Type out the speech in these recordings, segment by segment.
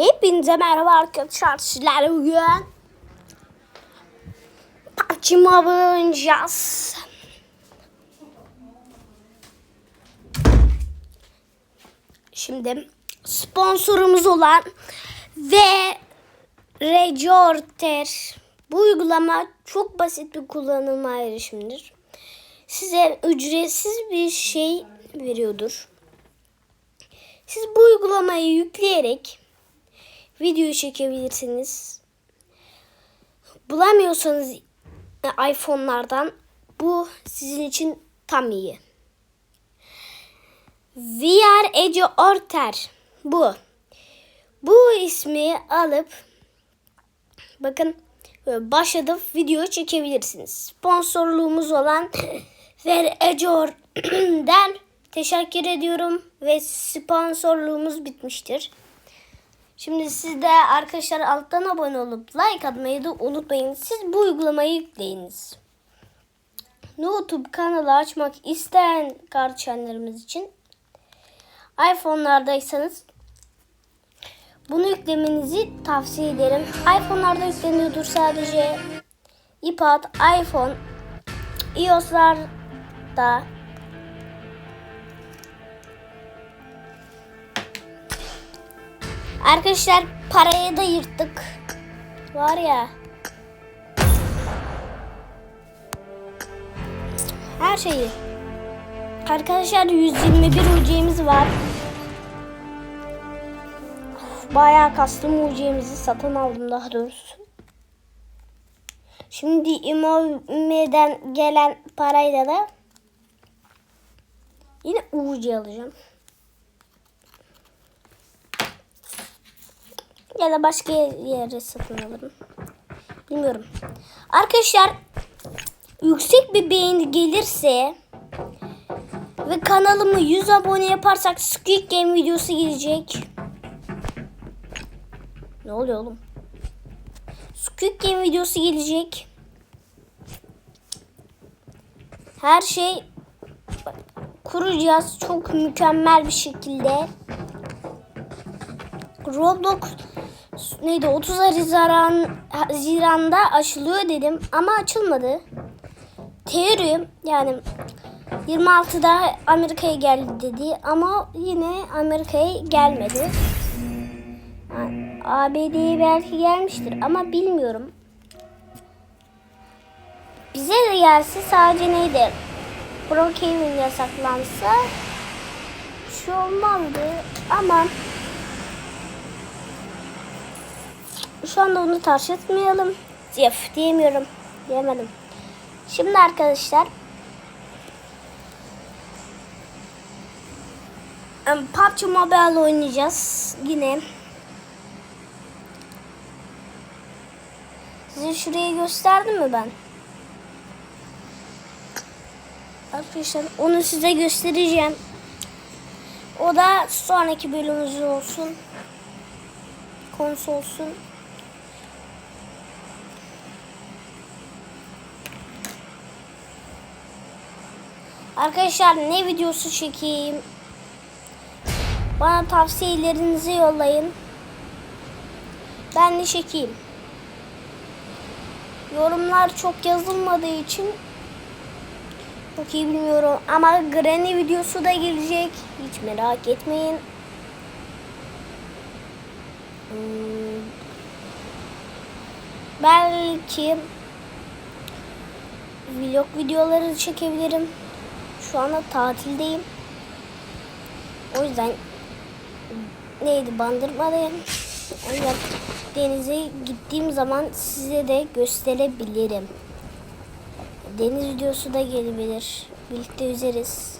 Hepinize merhaba arkadaşlar. Sizlerle bugün PUBG Mobile. Şimdi sponsorumuz olan ve Recorder bu uygulama çok basit bir kullanıma erişimdir. Size ücretsiz bir şey veriyordur. Siz bu uygulamayı yükleyerek video çekebilirsiniz. Bulamıyorsanız e, iPhone'lardan bu sizin için tam iyi. VR Ece Orter bu. Bu ismi alıp bakın böyle başlatıp video çekebilirsiniz. Sponsorluğumuz olan VR Ece Orter'den teşekkür ediyorum ve sponsorluğumuz bitmiştir. Şimdi siz de arkadaşlar alttan abone olup like atmayı da unutmayın. Siz bu uygulamayı yükleyiniz. YouTube kanalı açmak isteyen kardeşlerimiz için iPhone'lardaysanız bunu yüklemenizi tavsiye ederim. iPhone'larda yükleniyordur sadece. iPad, iPhone, iOS'larda Arkadaşlar parayı da yırttık. Var ya. Her şeyi. Arkadaşlar 121 UC'miz var. Bayağı kastım UC'mizi satın aldım daha doğrusu. Şimdi İMO'den gelen parayla da yine UC alacağım. Ya da başka yere satın alırım. Bilmiyorum. Arkadaşlar yüksek bir beğeni gelirse ve kanalımı 100 abone yaparsak Squid Game videosu gelecek. Ne oluyor oğlum? Squid Game videosu gelecek. Her şey kuracağız çok mükemmel bir şekilde. Roblox neydi 30 Haziran Haziran'da açılıyor dedim ama açılmadı. Teori yani 26'da Amerika'ya geldi dedi ama yine Amerika'ya gelmedi. Yani ABD'ye belki gelmiştir ama bilmiyorum. Bize de gelse sadece neydi? Brookhaven yasaklansa şu olmazdı ama şu anda onu tartışmayalım. Yef diyemiyorum. Diyemedim. Şimdi arkadaşlar PUBG Mobile oynayacağız yine. Size şurayı gösterdim mi ben? Arkadaşlar onu size göstereceğim. O da sonraki bölümümüz olsun. Konusu olsun. Arkadaşlar ne videosu çekeyim? Bana tavsiyelerinizi yollayın. Ben de çekeyim. Yorumlar çok yazılmadığı için çok iyi bilmiyorum. Ama Granny videosu da gelecek. Hiç merak etmeyin. Hmm. Belki vlog videoları çekebilirim. Şu anda tatildeyim. O yüzden neydi bandırmadayım. Ancak denize gittiğim zaman size de gösterebilirim. Deniz videosu da gelebilir. Birlikte yüzeriz.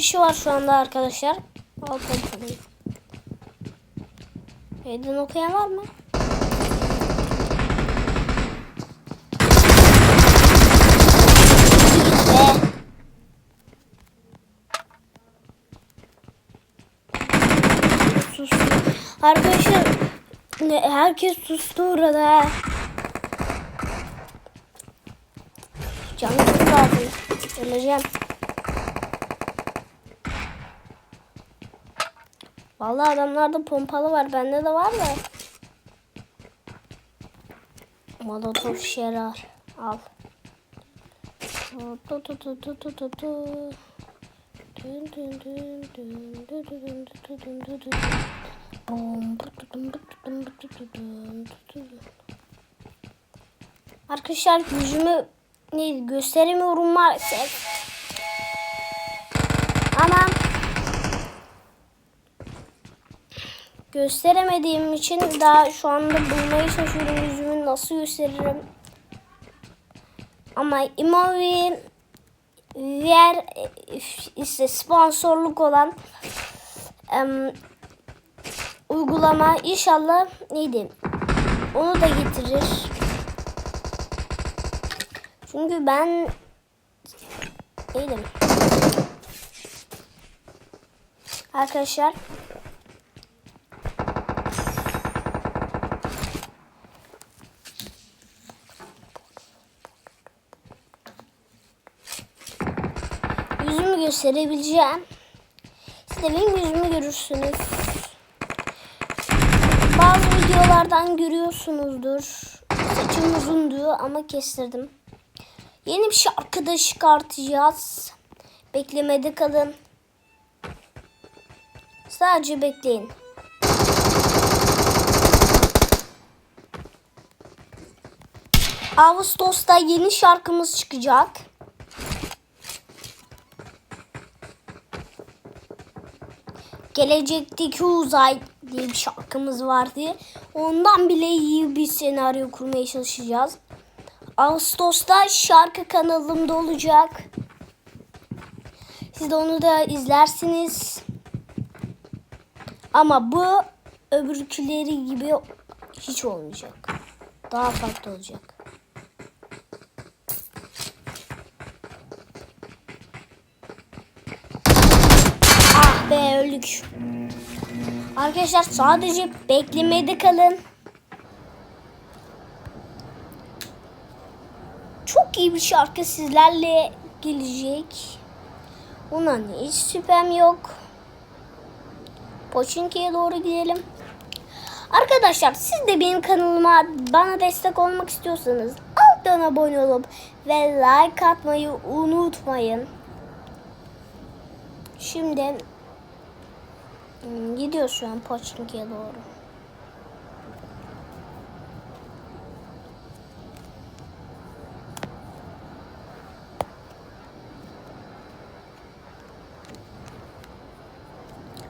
kişi var şu anda arkadaşlar. Altın kişi. Meydan okuyan var mı? Arkadaşlar herkes sustu burada. Canım lazım. Öleceğim. Vallahi adamlarda pompalı var. Bende de var da. Molotof şerar. Al. Tu tu tu tu tu tu tu. Dün dün dün dün dün dün dün dün dün. Bom, bu tu dum, bu tu dum, bu tu tu dum, tu tu dum. Arkadaşlar yüzümü ne gösteremiyorum maalesef. Ama gösteremediğim için daha şu anda bulmaya çalışıyorum yüzümü nasıl gösteririm. Ama Imovi diğer işte sponsorluk olan em, uygulama inşallah neydi? Onu da getirir. Çünkü ben neydim? Arkadaşlar yüzümü gösterebileceğim. Siz de benim yüzümü görürsünüz. Bazı videolardan görüyorsunuzdur. Saçım uzundu ama kestirdim. Yeni bir şarkı da çıkartacağız. Beklemede kalın. Sadece bekleyin. Ağustos'ta yeni şarkımız çıkacak. Gelecekteki Uzay diye bir şarkımız vardı. Ondan bile iyi bir senaryo kurmaya çalışacağız. Ağustos'ta şarkı kanalımda olacak. Siz de onu da izlersiniz. Ama bu öbürküleri gibi hiç olmayacak. Daha farklı olacak. Ah be öldük. Arkadaşlar sadece beklemede kalın. Çok iyi bir şarkı sizlerle gelecek. Ona hiç şüphem yok. Poçinki'ye doğru gidelim. Arkadaşlar siz de benim kanalıma bana destek olmak istiyorsanız alttan abone olup ve like atmayı unutmayın. Şimdi hmm, gidiyoruz şu an Poçinki'ye doğru.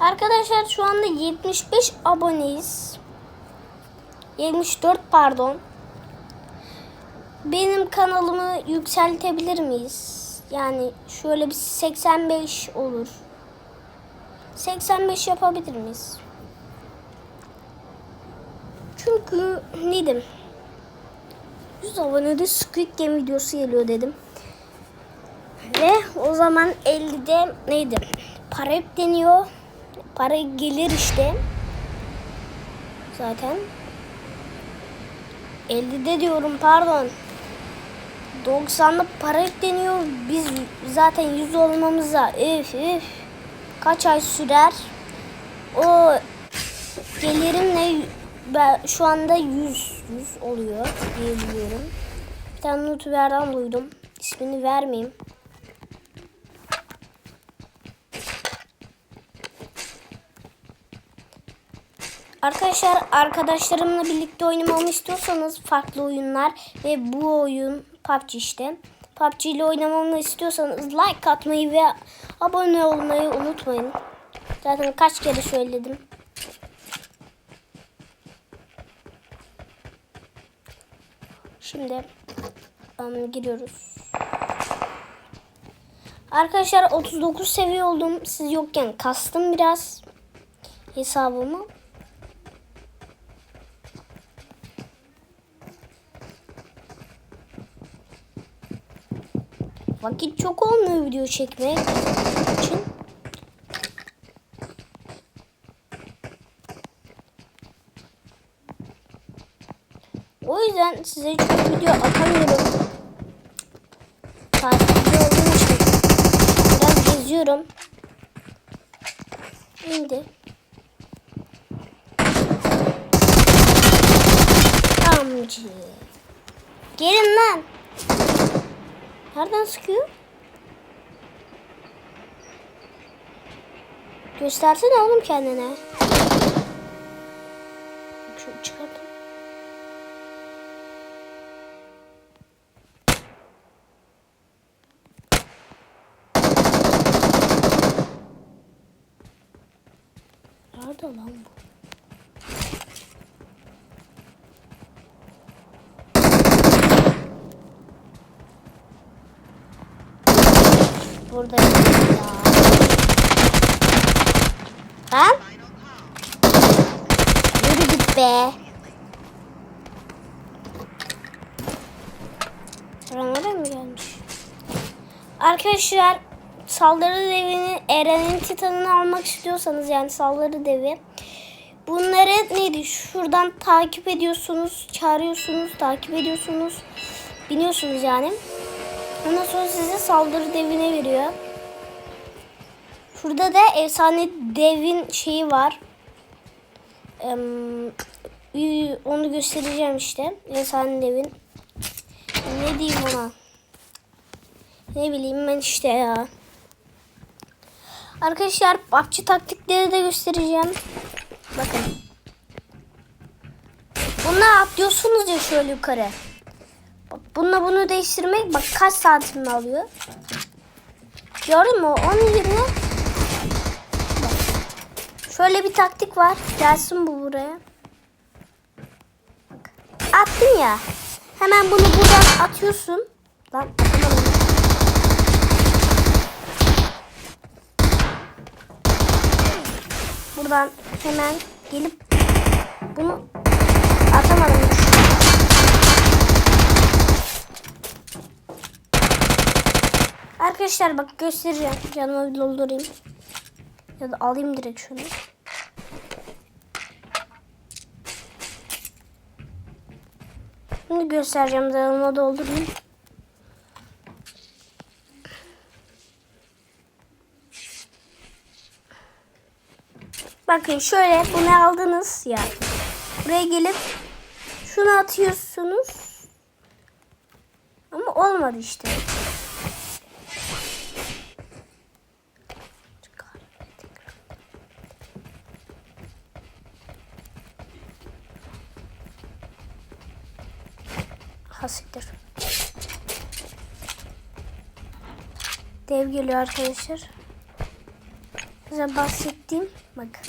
Arkadaşlar şu anda 75 aboneyiz. 74 pardon. Benim kanalımı yükseltebilir miyiz? Yani şöyle bir 85 olur. 85 yapabilir miyiz? Çünkü neydim? 100 abonede Squid Game videosu geliyor dedim. Ve o zaman 50'de neydi? Para yükleniyor. Para gelir işte. Zaten. 50'de diyorum pardon. 90'lık para yükleniyor. Biz zaten 100 olmamıza üf üf kaç ay sürer? O gelirimle ben şu anda 100 100 oluyor diye biliyorum. Bir tane youtuberden duydum. İsmini vermeyeyim. Arkadaşlar arkadaşlarımla birlikte oynamamı istiyorsanız farklı oyunlar ve bu oyun PUBG işte. PUBG ile oynamamı istiyorsanız like atmayı ve abone olmayı unutmayın. Zaten kaç kere söyledim. Şimdi um, giriyoruz. Arkadaşlar 39 seviye oldum. Siz yokken kastım biraz hesabımı. Vakit çok olmuyor video çekmek için. O yüzden size çok video atamıyorum. Tatilde olduğum için biraz geziyorum. Şimdi amcı. Gelin lan. Nereden sıkıyor? Göstersene oğlum kendine. Şunu çıkartayım. Nerede lan bu? Burada ya. Lan? Yürü git be. Buranlara mı gelmiş? Arkadaşlar saldırı devini Eren'in titanını almak istiyorsanız yani saldırı devi bunları neydi şuradan takip ediyorsunuz çağırıyorsunuz takip ediyorsunuz biniyorsunuz yani ondan sonra size saldırı devine veriyor şurada da efsane devin şeyi var Eee, ü- onu göstereceğim işte efsane devin ne diyeyim ona ne bileyim ben işte ya. Arkadaşlar PUBG taktikleri de göstereceğim. Bakın. Bununla atlıyorsunuz ya şöyle yukarı. Bununla bunu değiştirmek bak kaç saatimi alıyor. Gördün mü? Onun yerine bak. Şöyle bir taktik var. Gelsin bu buraya. Bak. Attın ya. Hemen bunu buradan atıyorsun. Lan atamadım. Buradan hemen gelip bunu atamadım. Arkadaşlar bak göstereceğim. Canımı doldurayım. Ya da alayım direkt şunu. Şimdi göstereceğim. Canımı doldurayım. Bakın şöyle bunu aldınız ya. Buraya gelip şunu atıyorsunuz. Ama olmadı işte. Hasiktir. Dev geliyor arkadaşlar. Size bahsettiğim bak.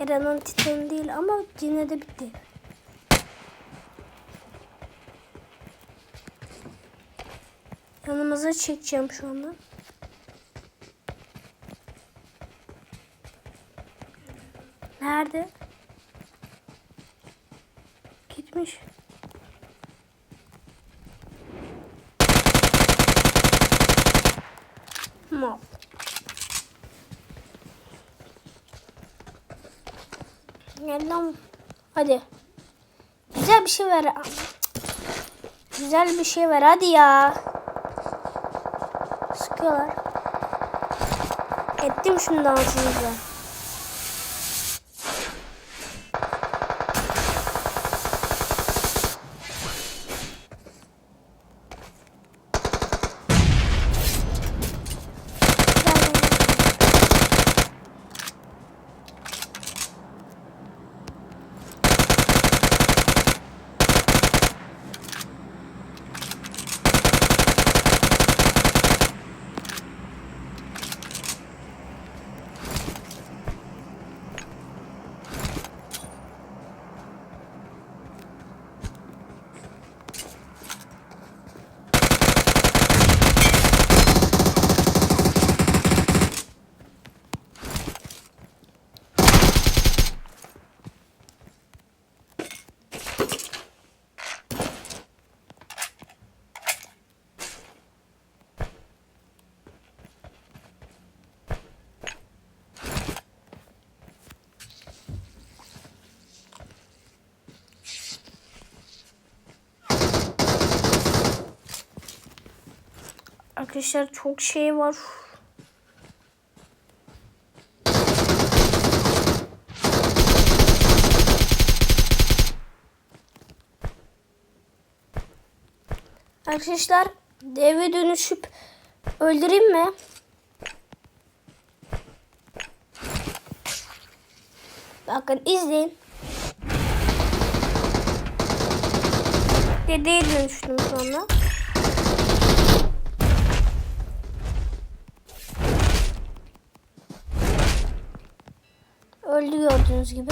Eren'in titanı değil ama yine de bitti. Yanımıza çekeceğim şu anda. Nerede? Gel lan. Hadi. Güzel bir şey ver. Güzel bir şey ver hadi ya. Sıkıyorlar. Ettim şunu dansınızı. Arkadaşlar çok şey var. Arkadaşlar eve dönüşüp öldüreyim mi? Bakın izleyin. Dedeye dönüştüm sonra. Öldü gördüğünüz gibi.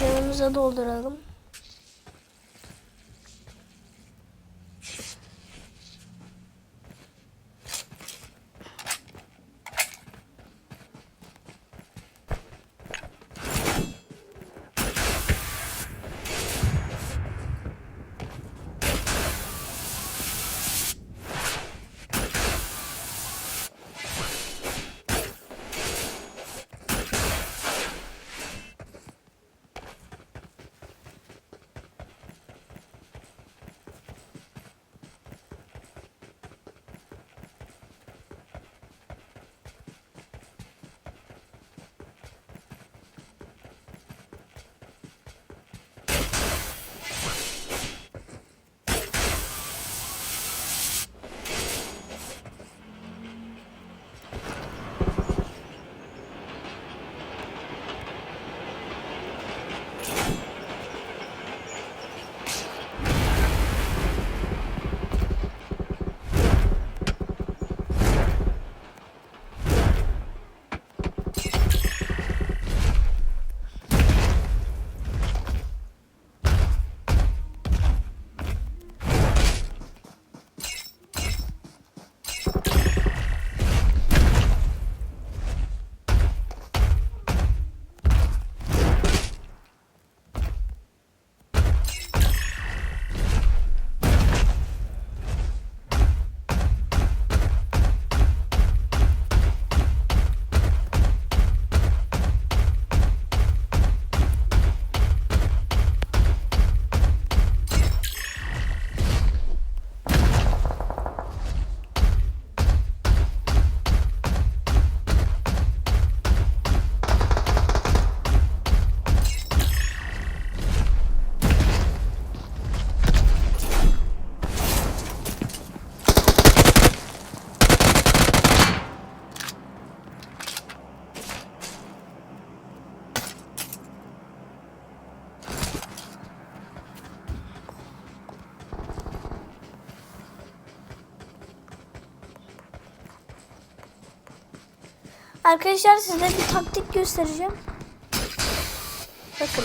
Canımıza dolduralım. Arkadaşlar size bir taktik göstereceğim. Bakın.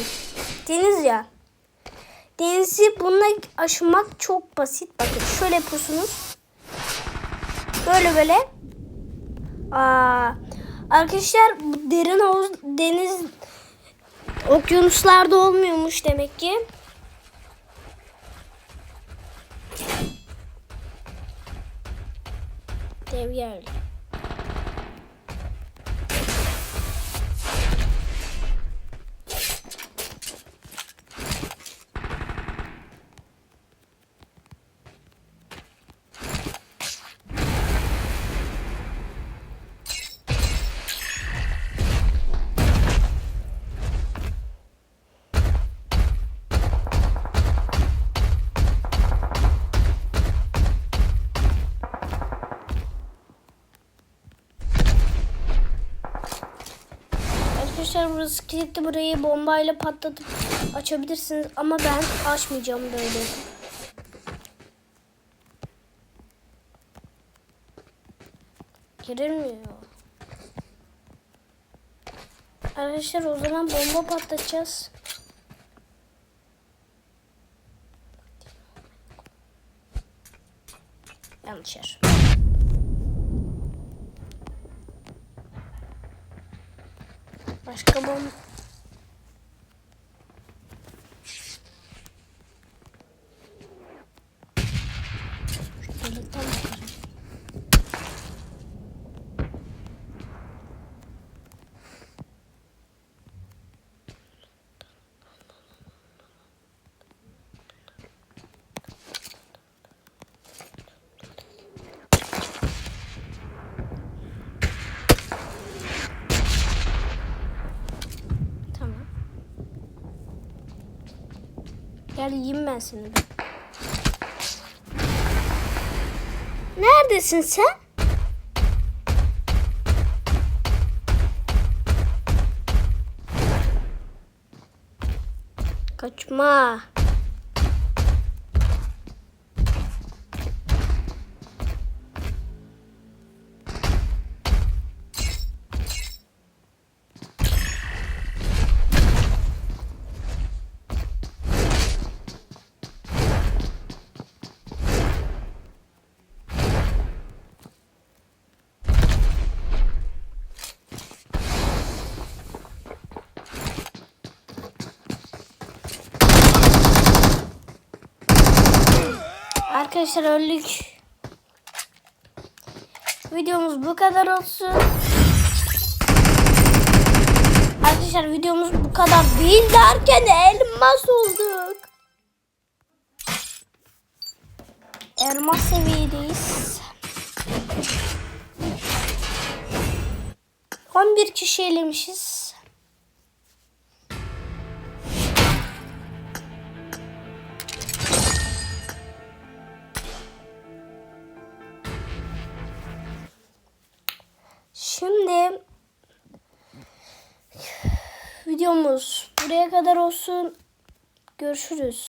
Deniz ya. Denizi bununla aşmak çok basit. Bakın şöyle yapıyorsunuz. Böyle böyle. Aa, arkadaşlar bu derin havuz deniz okyanuslarda olmuyormuş demek ki. Dev geldi. Arkadaşlar burası kilitli burayı bombayla patlatıp açabilirsiniz ama ben açmayacağım böyle. Girilmiyor. Arkadaşlar o zaman bomba patlatacağız. Yanlış yer. Başka bomba... Gel ben seni. Neredesin sen? Kaçma. Arkadaşlar öldük. Videomuz bu kadar olsun. Arkadaşlar videomuz bu kadar değil derken elmas olduk. Elmas seviyedeyiz. 11 kişi elemişiz. Buraya kadar olsun. Görüşürüz.